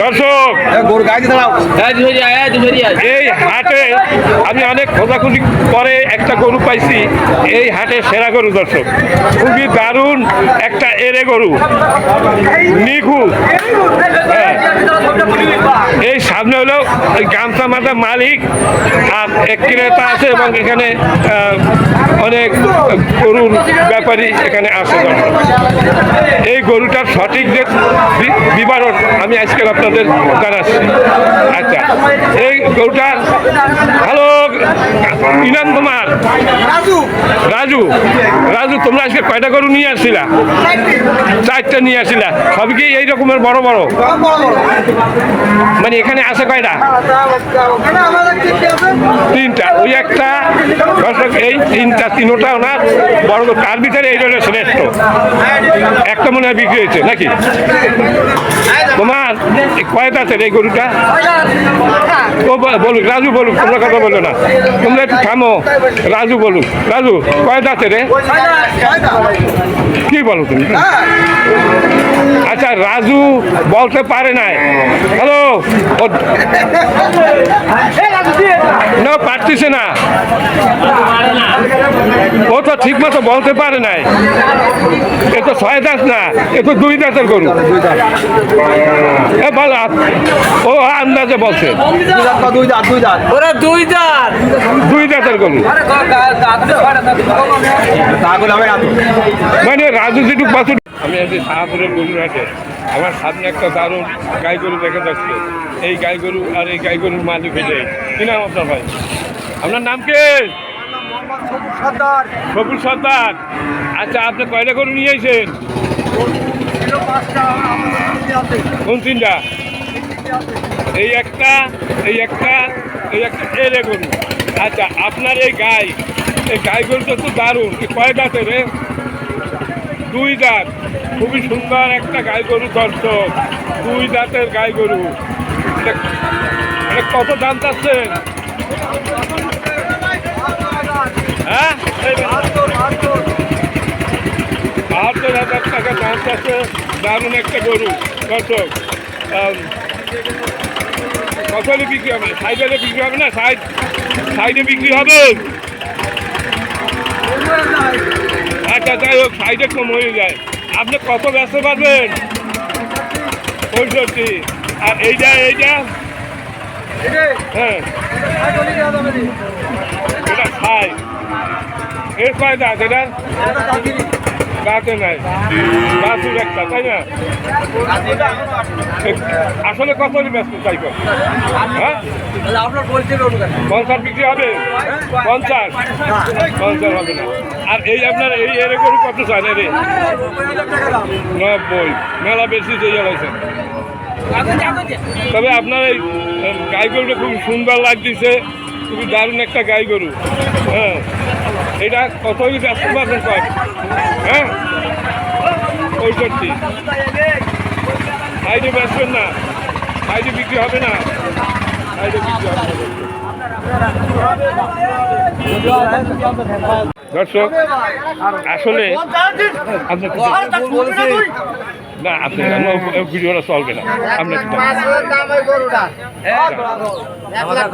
দর্শক এই হাটে আমি অনেক খোঁজাখুঁজি করে একটা গরু পাইছি এই হাটে সেরা গরু দর্শক খুবই দারুণ একটা এরে গরু নিখুঁত হ্যাঁ। এই সামনে হলো গামছা মাথা মালিক আর এক ক্রেতা আছে এবং এখানে আহ, অনেক গরুর ব্যাপারী এখানে আছে দর্শক। এই গরুটার সঠিক যে বিবরণ আমি আজকে আপনাদের জানাচ্ছি। আচ্ছা এই গরুটা হ্যালো ইনাম কুমার। রাজু। রাজু তোমরা আজকে কয়টা গরু নিয়ে আসছিলা চারটা নিয়ে আসছিলা সব কি এই রকমের বড় বড়? মানে এখানে আছে কয়টা? তিনটা ওই একটা দর্শক এই তিনটা তিনোটা ওনার বড়। তার ভিতরে এই শ্রেষ্ঠ একটা মনে হয় বিক্রি হয়েছে, নাকি? তোমার এই কয় দাঁতের এই গরুটা? ও বলুক, রাজু বলুক, তোমরা কথা বলো না। তোমরা একটু থামো, রাজু বলুক। রাজু কয় দাঁতের রে? কি বলো তুমি? আচ্ছা রাজু বলতে পারে নাই। হ্যালো? না পারতেছে না। ও তো ঠিক মতো বলতে পারে নাই। এ তো ছয় দাঁত না এ তো দুই দাঁতের গরু। এ বলো ও আন্দাজে বলছে। দুই দাঁত। দুই দাঁতের গরু। মানে রাজু যেটুক আমি আছি শাহপুরের গরুর হাটে। আমার সামনে একটা দারুণ গাই গরু দেখা যাচ্ছে। এই গাই গরু আর এই গাই গরুর মালিক হয়ে কি নাম আপনার ভাই? আপনার নাম কে? সবুজ সর্দার। আচ্ছা আপনি কয়টা গরু নিয়ে আইছেন? কোন তিনটা? এই একটা এই একটা এই একটা এরে গরু। আচ্ছা আপনার এই গাই এই গাই গরুটা তো দারুণ। কয় দাঁতের রে? দুই দাঁত। খুবই সুন্দর একটা গাই গরু দর্শক। দুই দাঁতের গাই গরু কত দাম চাচ্ছেন হ্যাঁ? বাহাত্তর হাজার টাকা দারুণ একটা গরু। দর্শক হলে বিক্রি হবে? সাইড বিক্রি হবে না? সাইড সাইডে বিক্রি হবে? যাই হোক সাইডে কম হয়ে যায়। আপনি কত ব্যস্ত পারবেন? পঁয়ষট্টি। আর এইটা এইটা? হ্যাঁ। এটা খাই এর কয় দাঁত? এটা? দাঁতে নাই। দাঁতুর একটা, তাই না? আসলে কত ব্যস্ত কর হ্যাঁ? পঞ্চাশ বিক্রি হবে? পঞ্চাশ? পঞ্চাশ হবে না। আর এই আপনার এই এরে গরু কত চান এরে নব্বই। মেলা বেশি দিয়ে গেছে তবে আপনার এই গাই গরুটা খুব সুন্দর লাগতেছে। খুবই দারুণ একটা গাই গরু। হ্যাঁ। এটা কত ব্যস্ত পারবেন কয় হ্যাঁ? পঁয়ষট্টি। সাইডে বেচবেন না। সাইডে বিক্রি হবে না। সাইডে বিক্রি হবে না। দর্শক আসলে আপনি না আপনি ভিডিওটা চলবে না। আপনার